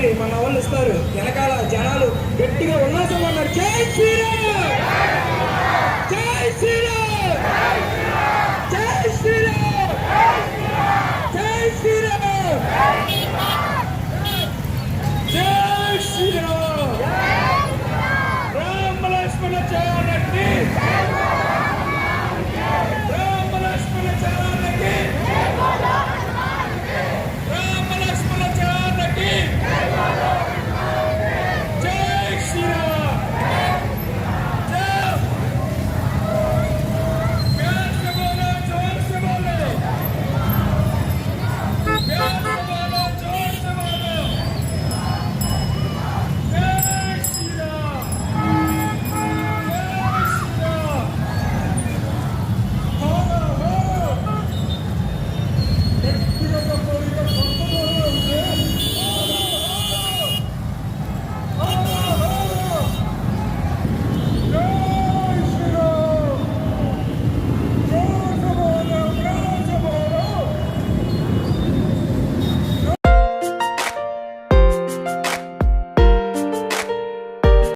కాబట్టి మన వాళ్ళు ఇస్తారు వెనకాల జనాలు గట్టిగా ఉన్నా అన్నారు జై శ్రీరామ్! జై శ్రీరామ్! జై శ్రీరామ్! జై శ్రీరామ్! జై శ్రీరామ్! రామ లక్ష్మణ జయ